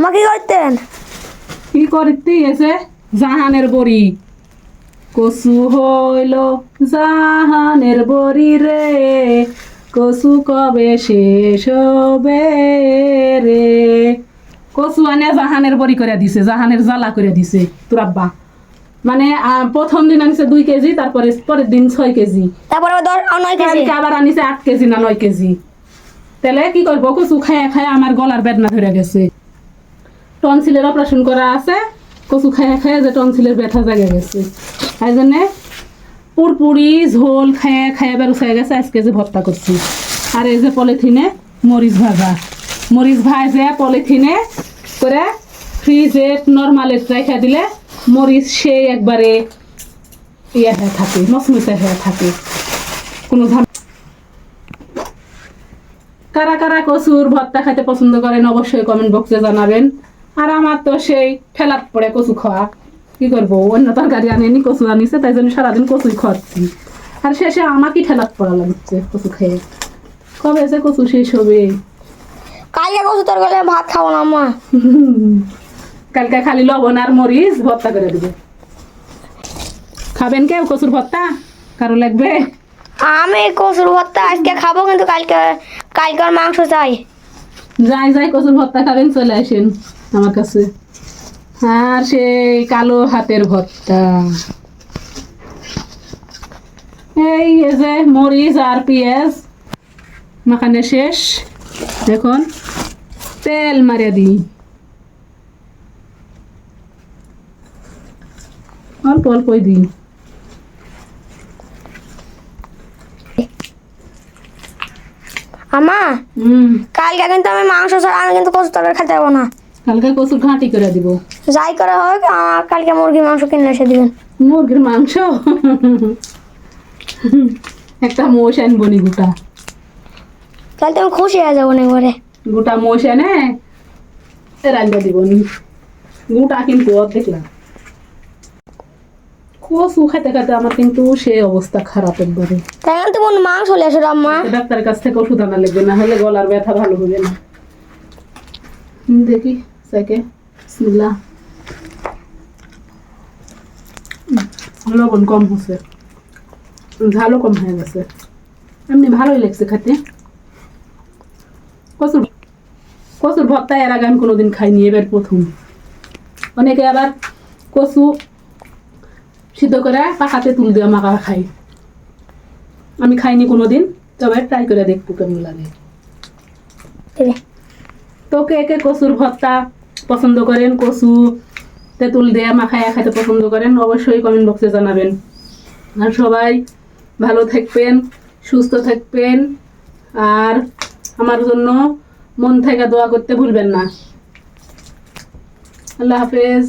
আমাকে কি করতেন? কি করতে এসে? জাহানের বড়ি। কসু হইল জাহানের বড়ি রে। কসু কবে শেষ হবে রে? কসু আনে জাহানের বড়ি করে দিছে জাহানের জ্বালা করে দিছে তোর আব্বা। মানে প্রথম দিন আনিছে দুই কেজি তারপরে পরের দিন ছয় কেজি। তারপরে আবার আনিছে আট কেজি না নয় কেজি। তাহলে কি করব? কচু খায় খায় আমার গলার বেদনা ধরে গেছে। টনসিলের অপারেশন করা আছে। কচু খায় খায় যে টনসিলের ব্যথা জাগে গেছে। তাই জন্য পুরপুরি ঝোল খায় খায় বেরোছে গেছে, আজকে যে ভর্তা করছি। আর এই যে পলিথিনে মরিচ ভাজা। মরিচ ভাজে পলিথিনে করে ফ্রিজে নর্মালে রেখে দিলে মরিচ সেই একবারে ইয়ে হয়ে থাকে মচমচে হয়ে থাকে। কোনো কারা কারা কচুর ভর্তা খাইতে পছন্দ করেন অবশ্যই কমেন্ট বক্সে জানাবেন। আর আমার তো সেই ফেলাত পড়ে কচু খাওয়া। কি করব? অন্য তরকারি আনেনি কচু আনিছে তাই জন্য সারাদিন কচুই খাওয়াচ্ছি। আর শেষে আমাকেই ঠেলাত পড়া লাগছে কচু খেয়ে। কবে যে কচু শেষ হবে? কালকে কচু তোর গেলে ভাত খাব না আম্মা। কালকে খালি লবণ আর মরিচ ভর্তা করে দেবে। খাবেন কেউ কচুর ভর্তা? কারও লাগবে? আমি কচুর ভর্তা আজকে খাব কিন্তু কালকে কালকে মাংস চাই। যাই যাই কচুর ভর্তা খাবেন চলে আসেন। আমার কাছে। আর সেই কালো হাতের ভর্তা। এই যে মরিচ আর পেঁয়াজ। মাখানে শেষ। দেখুন তেল মারিয়া দিই। অল্প অল্পই দিই। হুম। কালকে কিন্তু আমি মাংস ছাড়া আমি কিন্তু কচু তরকারি খেতে পারব না। কালকে কচুর ঘাঁটি করে দিব। যাই করে হোক কালকে মুরগি মাংস কিনে এসে দিবেন। মুরগির মাংস? একটা মোষ আনব নি গোটা। তাহলে তুমি খুশি হয়ে যাব না এবারে গোটা মোষ এনে রান্না দিব নি। গোটা কিন্তু অর্ধেক না। কচু খেতে খেতে আমার কিন্তু সে অবস্থা খারাপ একবারে। তাই জন্য তুমি মাংস হলে আসো আম্মা ডাক্তারের কাছ থেকে ওষুধ আনা লাগবে না হলে গলার ব্যথা ভালো হবে না। দেখি সাইকে বিসমিল্লাহ উম, লবণ কম হচ্ছে ঝালও কম হয়ে গেছে এমনি ভালোই লাগছে খেতে কচুর কচুর ভর্তা এর আগে আমি কোনোদিন খাইনি এবার প্রথম অনেকে আবার কচু সিদ্ধ করে পাকাতে তুল দিয়ে মাখা খাই আমি খাইনি কোনোদিন তবে ট্রাই করে দেখব কেমন লাগে। তো কে কে কচুর ভর্তা পছন্দ করেন, কচু, তেঁতুল দেয়া মাখায় খাইতে পছন্দ করেন, অবশ্যই কমেন্ট বক্সে জানাবেন। আর সবাই ভালো থাকবেন, সুস্থ থাকবেন, আর আমার জন্য মন থেকে দোয়া করতে ভুলবেন না। আল্লাহ হাফেজ।